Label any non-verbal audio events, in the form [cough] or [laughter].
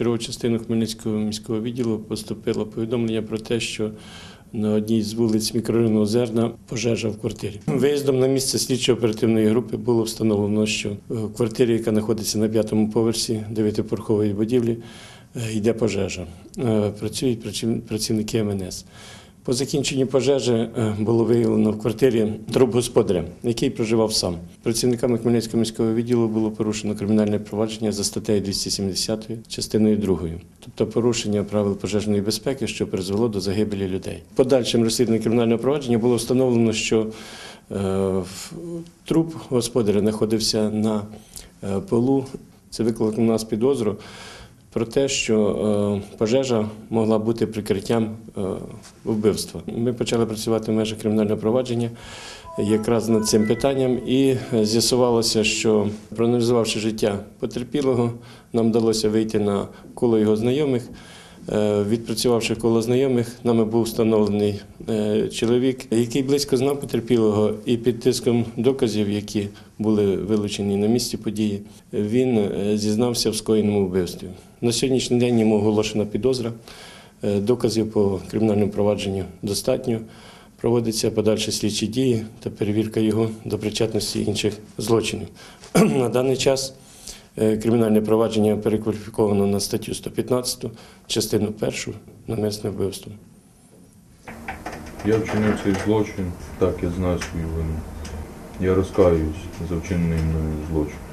чергову частину Хмельницького міського відділу поступило повідомлення про те, що на одній з вулиць мікрорайону Озерна пожежа в квартирі. Виїздом на місце слідчо-оперативної групи було встановлено, що в квартирі, яка знаходиться на п'ятому поверсі дев'ятипорхової будівлі, е, йде пожежа. Е, Працюють працівники МНС. По закінченні пожежі е, було виявлено в квартирі труп господаря, який проживав сам. Працівниками Хмельницького міського відділу було порушено кримінальне провадження за статтею 270 частиною 2, тобто порушення правил пожежної безпеки, що призвело до загибелі людей. Подальшим розслідуванням кримінального провадження було встановлено, що е, труп господаря знаходився на е, полу. Це викликало у нас підозру про те, що е, пожежа могла бути прикриттям е, вбивства. Ми почали працювати в межах кримінального провадження якраз над цим питанням, і з'ясувалося, що проаналізувавши життя потерпілого, нам вдалося вийти на коло його знайомих. Е, Відпрацювавши коло знайомих, нами був встановлений е, чоловік, який близько знав потерпілого, і під тиском доказів, які були вилучені на місці події, він е, зізнався в скоєному вбивстві. На сьогоднішній день йому оголошена підозра. Доказів по кримінальному провадженню достатньо. Проводяться подальші слідчі дії та перевірка його до причетності інших злочинів. [clears throat] На даний час кримінальне провадження перекваліфіковано на статтю 115, частину 1 намисне вбивство. Я вчинив цей злочин, так, я знаю свою вину. Я розкаюсь за вчинений мною злочин.